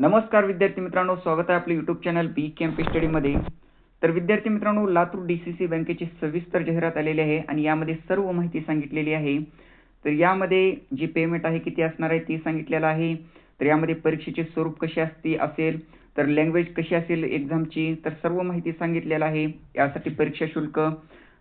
नमस्कार विद्यार्थी मित्रांनो स्वागत आहे आपले युट्यूब चॅनल बी कॅम्प स्टडीमध्ये तर विद्यार्थी मित्रांनो लातूर डी सी सी बँकेची सविस्तर जाहिरात आलेली आहे आणि यामध्ये सर्व माहिती सांगितलेली आहे. तर यामध्ये जी पेमेंट आहे किती असणार आहे ती सांगितलेलं आहे. तर यामध्ये परीक्षेचे स्वरूप कसे असते असेल तर लँग्वेज कशी असेल एक्झामची तर सर्व माहिती सांगितलेलं आहे. यासाठी परीक्षा शुल्क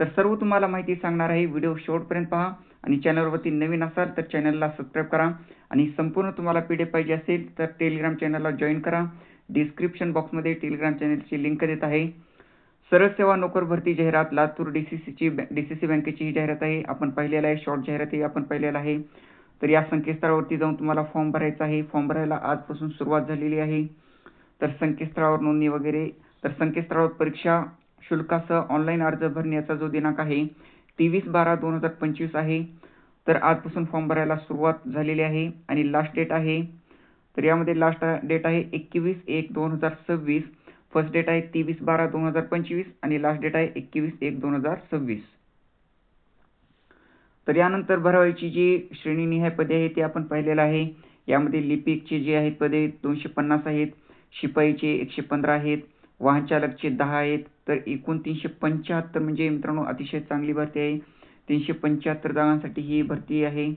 तर सर्व तुम्हाला माहिती सांगणार आहे. व्हिडिओ शेवटपर्यंत पहा आणि चॅनलवरती नवीन असाल तर चॅनलला सबस्क्राईब करा आणि संपूर्ण तुम्हाला पी डी पाहिजे असेल तर टेलिग्राम चॅनलला जॉईन करा. डिस्क्रिप्शन बॉक्समध्ये टेलिग्राम चॅनलची लिंक देत आहे. सरळ सेवा नोकर भरती जाहिरात लातूर डी सी सीची डी सी सी बँकेची ही जाहिरात आहे. आपण पाहिलेलं आहे. शॉर्ट जाहिरातही आपण पाहिलेलं आहे. तर या संकेतस्थळावरती जाऊन तुम्हाला फॉर्म भरायचा आहे. फॉर्म भरायला आजपासून सुरुवात झालेली आहे. तर संकेतस्थळावर नोंदणी वगैरे. तर संकेतस्थळावर परीक्षा शुल्कासह ऑनलाईन अर्ज भरण्याचा जो दिनांक आहे तेवीस बारा दोन हजार पंचवीस आहे. तर आजपासून फॉर्म भरायला सुरुवात झालेली आहे आणि लास्ट डेट आहे. तर यामध्ये लास्ट डेट आहे एकवीस एक दोन हजार सव्वीस. फर्स्ट डेट आहे तेवीस बारा दोन हजार पंचवीस आणि लास्ट डेट आहे एकवीस एक दोन हजार सव्वीस. तर यानंतर भरावायची जी श्रेणीनिहाय पदे आहेत ते आपण पाहिलेलं आहे. यामध्ये लिपिकचे जे आहेत पदे दोनशे पन्नास आहेत शिपाईचे एकशे पंधरा आहेत वाहन चालकचे दहा आहेत तर एकूण तीनशे पंच्याहत्तर म्हणजे मित्रांनो अतिशय चांगली भरती आहे. तीनशे पंच्याहत्तर जागांसाठी ही भरती आहे.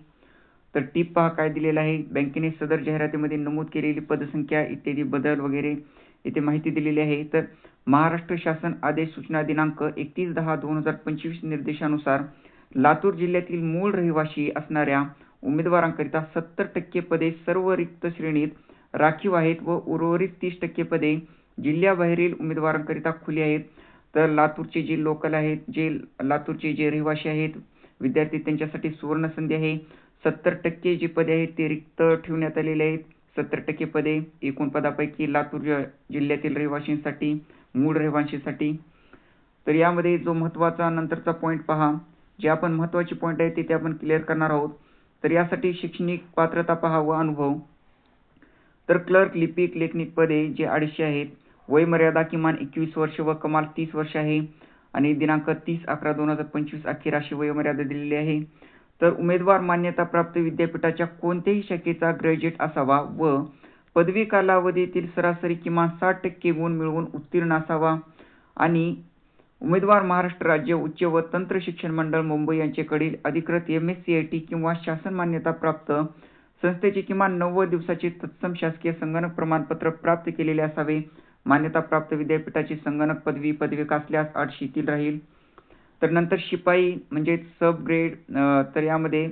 तर टीप पहा काय दिलेला आहे. बँकेने सदर जाहिरातीमध्ये नमूद केलेली पदसंख्या इत्यादी बदल वगैरे इथे माहिती दिलेली आहे. तर महाराष्ट्र शासन आदेश सूचना दिनांक एकतीस दहा दोन हजार पंचवीस निर्देशानुसार लातूर जिल्ह्यातील मूळ रहिवासी असणाऱ्या उमेदवारांकरिता सत्तर टक्के पदे सर्व रिक्त श्रेणीत राखीव आहेत व उर्वरित तीस टक्के पदे जिल्ह्याबाहेरील उमेदवारांकरिता खुली आहेत. तर लातूरचे जे लोकल आहेत जे लातूरचे जे रहिवासी आहेत विद्यार्थी त्यांच्यासाठी सुवर्ण संधी आहे. सत्तर टक्के जी पदे आहेत ते रिक्त ठेवण्यात आलेले आहेत. सत्तर टक्के पदे एकूण पदापैकी लातूर जिल्ह्यातील रहिवाशींसाठी मूळ रहिवाशींसाठी. तर यामध्ये जो महत्त्वाचा नंतरचा पॉईंट पहा जे आपण महत्त्वाचे पॉईंट आहे ते आपण क्लिअर करणार आहोत. तर यासाठी शैक्षणिक पात्रता पहा व अनुभव. तर क्लर्क लिपिक लेखनिक पदे जे अडीचशे आहेत वय मर्यादा किमान एकवीस वर्ष व कमाल तीस वर्ष आहे. आणि दिनांक तीस अकरा दोन हजार पंचवीस अखेर अशी वयोमर्यादा दिलेली आहे. तर उमेदवार मान्यता प्राप्त विद्यापीठाच्या कोणत्याही शाखेचा ग्रॅज्युएट असावा व पदवी कालावधीतील सरासरी किमान साठ टक्के गुण मिळवून उत्तीर्ण असावा. आणि उमेदवार महाराष्ट्र राज्य उच्च व तंत्र शिक्षण मंडळ मुंबई यांच्याकडील अधिकृत M S C I T किंवा शासन मान्यता प्राप्त संस्थेचे किमान नव्वद दिवसाचे तत्सम शासकीय संगणक प्रमाणपत्र प्राप्त केलेले असावे. मान्यता प्राप्त विद्यापीठाची संगणक पदवी पदविका असल्यास अट शिथिल राहील. तर नंतर शिपाई म्हणजे सब ग्रेड तर यामध्ये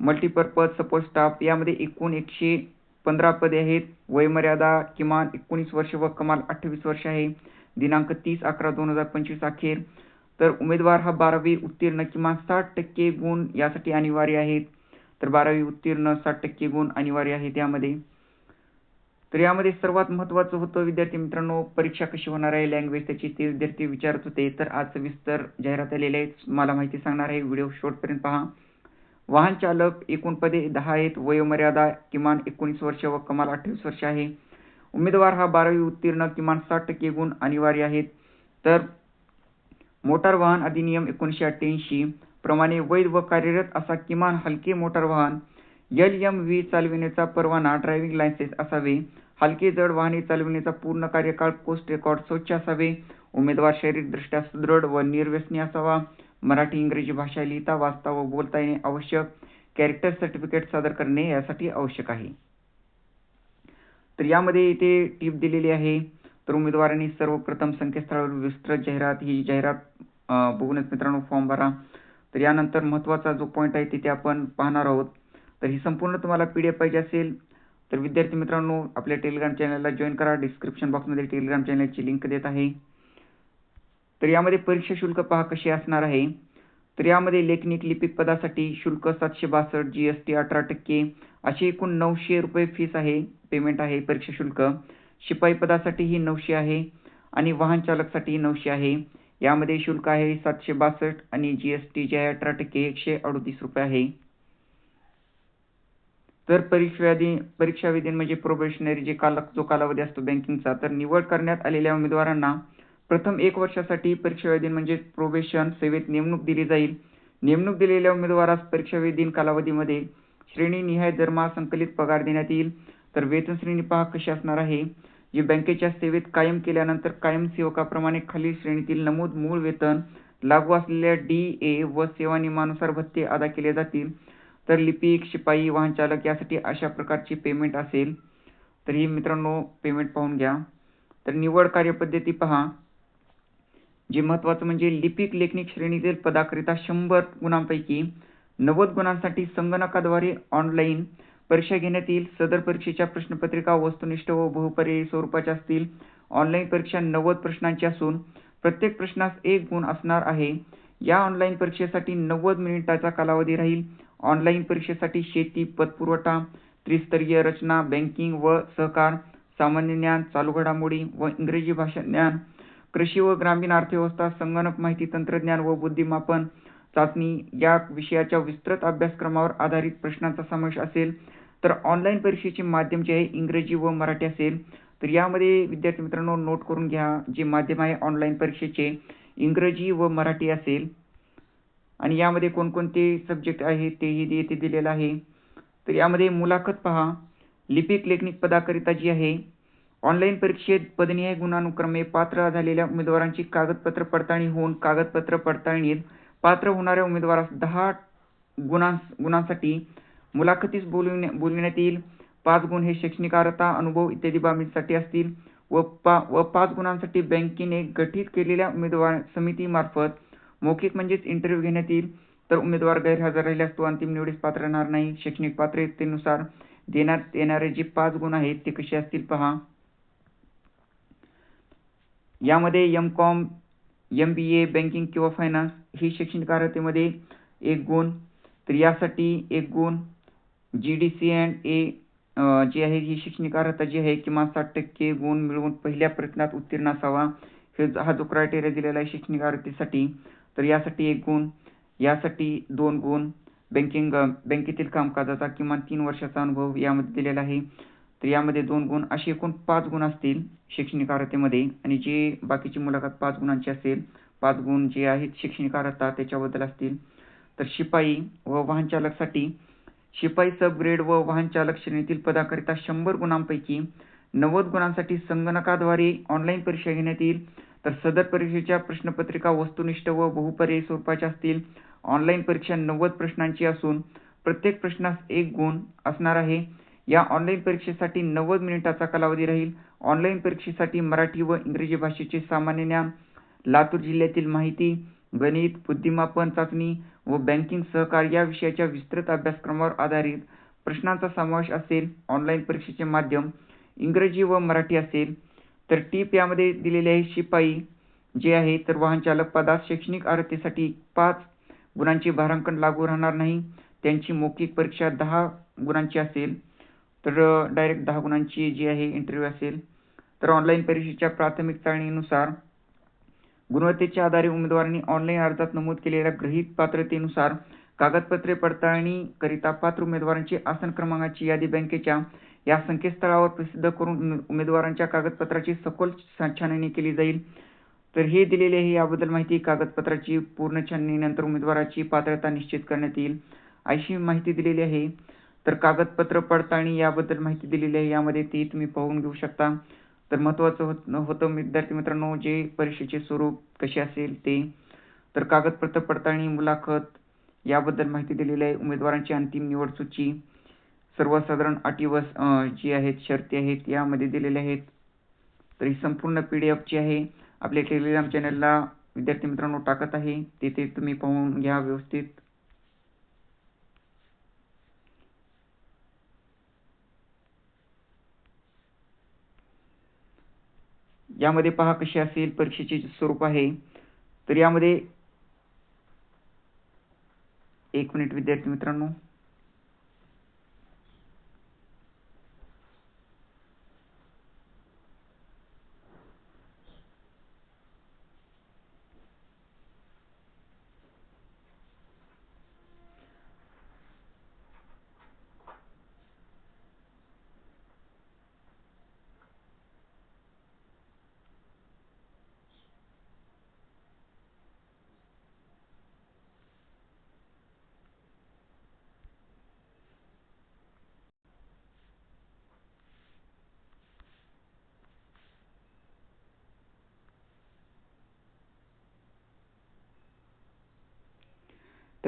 मल्टीपर्पज सपोर्ट स्टाफ यामध्ये एकूण एकशे पंधरा पदे आहेत. वयमर्यादा किमान एकोणीस वर्ष व कमाल अठ्ठावीस वर्ष आहे. दिनांक तीस अकरा दोन हजार पंचवीस अखेर. तर उमेदवार हा बारावी उत्तीर्ण किमान साठ टक्के गुण यासाठी अनिवार्य आहेत तर बारावी उत्तीर्ण साठ टक्के गुण अनिवार्य आहेत यामध्ये तर यामध्ये सर्वात महत्त्वाचं होतं विद्यार्थी मित्रांनो परीक्षा कशी होणार आहे लँग्वेज त्याची ते विद्यार्थी विचारत होते. तर आज सविस्तर जाहिरात आलेले आहेत मला माहिती सांगणार आहे. व्हिडिओ शेवटपर्यंत पहा. वाहन चालक एकूण पदे दहा आहेत. वयोमर्यादा किमान एकोणीस वर्ष व कमाल अठ्ठावीस वर्ष आहे. उमेदवार हा बारावी उत्तीर्ण किमान साठ टक्के गुण अनिवार्य आहेत. तर मोटार वाहन अधिनियम एकोणीसशे अठ्ठ्याऐंशी प्रमाणे वैध व कार्यरत असा किमान हलके मोटार वाहन एल एम व्ही चालविण्याचा परवाना ड्रायव्हिंग लायसेन्स असावे. हलके जड वाहने चालविण्याचा पूर्ण कार्यकाळ पोस्ट रेकॉर्ड स्वच्छ असावे. उमेदवार शारीरिकदृष्ट्या सुदृढ व निर्व्यसनी असावा. मराठी इंग्रजी भाषा लिहिता वाचता व बोलता येणे आवश्यक. कॅरेक्टर सर्टिफिकेट सादर करणे यासाठी आवश्यक आहे. तर यामध्ये इथे टीप दिलेली आहे. तर उमेदवारांनी सर्वप्रथम संकेतस्थळावर विस्तृत जाहिरात ही जाहिरात बघूनच मित्रांनो फॉर्म भरा. तर यानंतर महत्त्वाचा जो पॉईंट आहे तिथे आपण पाहणार आहोत. तर ही संपूर्ण तुम्हाला पी डी एफ पाहिजे असेल तर विद्यार्थी मित्रांनो आपल्या टेलिग्राम चॅनलला जॉईन करा. डिस्क्रिप्शन बॉक्समध्ये टेलिग्राम चॅनलची लिंक देत आहे. तर यामध्ये परीक्षा शुल्क पहा कसे असणार आहे. तर यामध्ये लेखनिक लिपिक पदासाठी शुल्क सातशे बासष्ट जी एस टी अठरा टक्के अशी एकूण नऊशे रुपये फीस आहे पेमेंट आहे परीक्षा शुल्क. शिपाई पदासाठी ही नऊशे आहे आणि वाहन चालकसाठी नऊशे आहे. यामध्ये शुल्क आहे सातशे बासष्ट आणि जी एस टी जे आहे अठरा टक्के एकशे अडतीस रुपये आहे. तर परीक्षा विधीन म्हणजे प्रोबेशनरी जे काल जो कालावधी असतो बँकिंगचा तर निवड करण्यात आलेल्या उमेदवारांना प्रथम एक वर्षासाठी परीक्षाविधी म्हणजे प्रोबेशन सेवेत नेमणूक दिली जाईल. नेमणूक दिलेल्या उमेदवारास परीक्षाविधीन कालावधीमध्ये श्रेणीनिहाय दरमहा संकलित पगार देण्यात येईल तर वेतन श्रेणी पहा कशी असणार आहे. जी बँकेच्या सेवेत कायम केल्यानंतर कायम सेवकाप्रमाणे खालील श्रेणीतील नमूद मूळ वेतन लागू असलेल्या डी ए व सेवानियमानुसार भत्ते अदा केले जातील. तर लिपिक शिपाई वाहन चालक यासाठी अशा प्रकारची पेमेंट असेल. तर ही मित्रांनो पेमेंट पाहून घ्या. तर निवड कार्यपद्धती पहा. जे महत्त्वाचं म्हणजे लिपिक लेखनिक श्रेणीतील पदाकरिता शंभर गुणांपैकी नव्वद गुणांसाठी संगणकाद्वारे ऑनलाईन परीक्षा घेण्यात येईल. सदर परीक्षेच्या प्रश्नपत्रिका वस्तुनिष्ठ व बहुपर्यायी स्वरूपाच्या असतील. ऑनलाईन परीक्षा नव्वद प्रश्नांची असून प्रत्येक प्रश्नास एक गुण असणार आहे. या ऑनलाईन परीक्षेसाठी नव्वद मिनिटाचा कालावधी राहील. ऑनलाईन परीक्षेसाठी शेती पतपुरवठा त्रिस्तरीय रचना बँकिंग व सहकार सामान्य ज्ञान चालू घडामोडी व इंग्रजी भाषा ज्ञान कृषी व ग्रामीण अर्थव्यवस्था संगणक माहिती तंत्रज्ञान व बुद्धिमापन चाचणी या विषयाच्या विस्तृत अभ्यासक्रमावर आधारित प्रश्नांचा समावेश असेल तर ऑनलाईन परीक्षेचे माध्यम जे आहे इंग्रजी व मराठी असेल तर यामध्ये विद्यार्थी मित्रांनो नोट करून घ्या. जे माध्यम आहे ऑनलाईन परीक्षेचे इंग्रजी व मराठी असेल. आणि यामध्ये कोणकोणते सब्जेक्ट आहेत तेही येथे दिलेलं आहे. तर यामध्ये मुलाखत पहा. लिपिक लेखनिक पदाकरिता जी आहे ऑनलाईन परीक्षेत पदनीय गुणानुक्रमे पात्र झालेल्या उमेदवारांची कागदपत्र पडताळणी होऊन कागदपत्र पडताळणीत पात्र होणाऱ्या उमेदवारास दहा गुणां गुणांसाठी मुलाखतीस बोलविण्या बोलविण्यात येईल. पाच गुण हे शैक्षणिक अर्हता अनुभव इत्यादी बाबींसाठी असतील. व पा व पाच गुणांसाठी बँकेने गठीत केलेल्या उमेदवार समितीमार्फत मौखिक म्हणजेच इंटरव्ह्यू घेण्यात येईल. तर उमेदवार गैरहजर राहिल्यास तो अंतिम निवडीस पात्र राहणार नाही. शैक्षणिक पात्रतेनुसार देण्यात येणारे जे पाच गुण आहेत ते कसे असतील पहा. यामध्ये M com M B A banking किंवा फायनान्स ही शैक्षणिक अर्हतेमध्ये एक गुण. तर यासाठी एक गुण जी डी सी अँड ए जी आहे ही शैक्षणिक अर्हता जी आहे किमान साठ टक्के गुण मिळवून पहिल्या प्रयत्नात उत्तीर्ण असावा. हे हा जो क्रायटेरिया दिलेला आहे शैक्षणिक अर्हतेसाठी. तर यासाठी एक गुण यासाठी दोन गुण. बँकिंग बँकेतील कामकाजाचा किमान तीन वर्षाचा अनुभव यामध्ये दिलेला आहे. तर यामध्ये दोन गुण असे एकूण पाच गुण असतील शैक्षणिक अर्हतेमध्ये. आणि जे बाकीची मुलाखत पाच गुणांची असेल पाच गुण जे आहेत शैक्षणिक अर्हता त्याच्याबद्दल असतील. तर शिपाई व वाहन चालकसाठी शिपाई सब ग्रेड व वाहन चालक श्रेणीतील पदाकरिता शंभर गुणांपैकी नव्वद गुणांसाठी संगणकाद्वारे ऑनलाईन परीक्षा घेण्यात येईल. तर सदर परीक्षेच्या प्रश्नपत्रिका वस्तुनिष्ठ व बहुपर्यायी स्वरूपाच्या असतील. ऑनलाईन परीक्षा नव्वद प्रश्नांची असून प्रत्येक प्रश्नास एक गुण असणार आहे. या ऑनलाईन परीक्षेसाठी नव्वद मिनिटाचा कालावधी राहील. ऑनलाईन परीक्षेसाठी मराठी व इंग्रजी भाषेचे सामान्य ज्ञान लातूर जिल्ह्यातील माहिती गणित बुद्धिमापन चाचणी व बँकिंग सहकार या विषयाच्या विस्तृत अभ्यासक्रमावर आधारित प्रश्नांचा समावेश असेल. ऑनलाईन परीक्षेचे माध्यम इंग्रजी व मराठी असेल. तर टीप यामध्ये दिलेले आहे शिपाई जे आहे तर वाहन चालक पदास शैक्षणिक अर्हतेसाठी पाच गुणांचे भारांकन लागू राहणार नाही. त्यांची मौखिक परीक्षा दहा गुणांची असेल तर डायरेक्ट दहा गुणांची जी आहे इंटरव्ह्यू असेल. तर ऑनलाईन परीक्षेच्या प्राथमिक चाळणीनुसार गुणवत्तेच्या आधारे उमेदवारांनी ऑनलाईन अर्जात नमूद केलेल्या गृहीत पात्रतेनुसार कागदपत्रे पडताळणी करिता पात्र उमेदवारांची आसन क्रमांकाची यादी बँकेच्या या संकेतस्थळावर प्रसिद्ध करून उमेदवारांच्या कागदपत्राची सखोल छाननी केली जाईल. तर हे दिलेले आहे याबद्दल माहिती कागदपत्राची पूर्ण छाननीनंतर उमेदवाराची पात्रता निश्चित करण्यात येईल. अशी माहिती दिलेली आहे. तर कागदपत्र पडताळणी याबद्दल माहिती दिलेली आहे यामध्ये ती तुम्ही पाहून घेऊ शकता. तर महत्त्वाचं होत होतं विद्यार्थी मित्रांनो जे परीक्षेचे स्वरूप कसे असेल ते. तर कागदपत्र पडताळणी मुलाखत याबद्दल माहिती दिलेली आहे. उमेदवारांची अंतिम निवड सूची. सर्वसाधारण अटी व जी आहेत शर्ती आहेत यामध्ये दिलेल्या आहेत. तर ही संपूर्ण पी डी एफची आहे आपल्या टेलिग्राम चॅनलला विद्यार्थी मित्रांनो टाकत आहे. तिथे तुम्ही पाहून घ्या व्यवस्थित. यामध्ये पहा कशी असेल परीक्षेचे स्वरूप आहे. तर यामध्ये एक मिनिट विद्यार्थी मित्रांनो.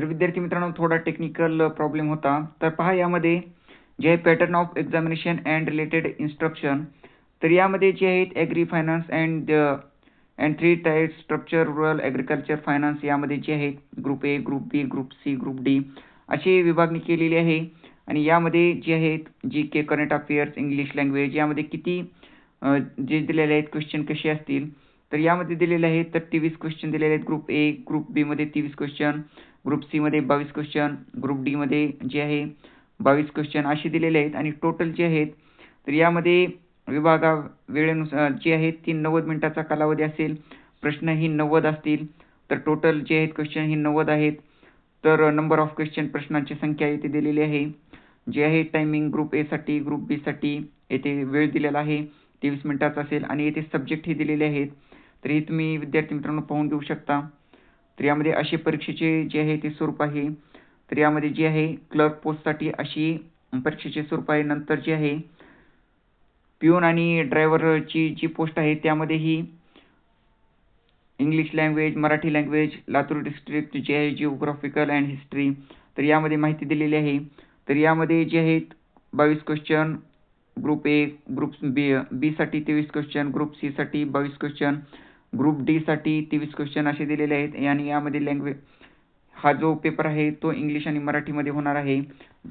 तर विद्यार्थी मित्रांनो थोडा टेक्निकल प्रॉब्लेम होता. तर पहा यामध्ये जे आहे pattern of examination and related instruction तर यामध्ये जे आहेत agri finance and and three type structure rural agriculture finance यामध्ये जे आहेत group A group B group C group D अशी विभागणी केलेली आहे. आणि यामध्ये जे आहेत G K current affairs English language यामध्ये किती जे दिलेले आहेत क्वेश्चन कसे असतील? तर यामध्ये दिलेले आहेत तर तेवीस क्वेश्चन दिलेले आहेत. ग्रुप ए ग्रुप बीमध्ये तेवीस क्वेश्चन ग्रुप सीमध्ये बावीस क्वेश्चन ग्रुप डीमध्ये जे आहे बावीस क्वेश्चन असे दिलेले आहेत. आणि टोटल जे आहेत तर यामध्ये विभागा वेळेनुसार जे आहेत ती नव्वद मिनिटाचा कालावधी असेल. प्रश्न ही नव्वद असतील. तर टोटल जे आहेत क्वेश्चन ही नव्वद आहेत. तर नंबर ऑफ क्वेश्चन प्रश्नांची संख्या येथे दिलेली आहे. जे आहे टायमिंग ग्रुप एसाठी ग्रुप बीसाठी येथे वेळ दिलेला आहे. तेवीस मिनिटाचा असेल. आणि येथे सब्जेक्ट हे दिलेले आहेत. तर हे तुम्ही विद्यार्थी मित्रांनो पाहून घेऊ शकता. तर यामध्ये असे परीक्षेचे जे आहे ते स्वरूप आहे. तर यामध्ये जे आहे क्लर्क पोस्टसाठी अशी परीक्षेचे स्वरूप आहे. नंतर जे आहे पिऊन आणि ड्रायव्हरची जी पोस्ट आहे त्यामध्येही English language Marathi language Latur district जे आहे जिओग्राफिकल अँड हिस्ट्री तर यामध्ये माहिती दिलेली आहे. तर यामध्ये जे आहेत बावीस question group A group B बीसाठी तेवीस क्वेश्चन ग्रुप सीसाठी बावीस क्वेश्चन ग्रुप डीसाठी तेवीस क्वेश्चन असे दिलेले आहेत. आणि यामध्ये लँग्वेज हा जो पेपर आहे तो इंग्लिश आणि मराठीमध्ये होणार आहे.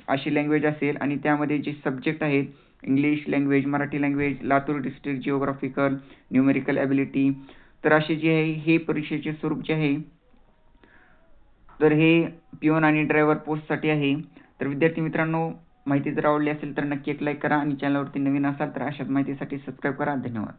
अशी लँग्वेज असेल. आणि त्यामध्ये जे सब्जेक्ट आहेत English language Marathi language Latur district geographical numerical ability तर असे जे आहे हे परीक्षेचे स्वरूप जे आहे तर हे पिओन आणि ड्रायव्हर पोस्टसाठी आहे. तर विद्यार्थी मित्रांनो माहिती जर आवडली असेल तर नक्की एक लाईक करा. आणि चॅनलवरती नवीन असाल तर अशाच माहितीसाठी सबस्क्राईब करा. धन्यवाद.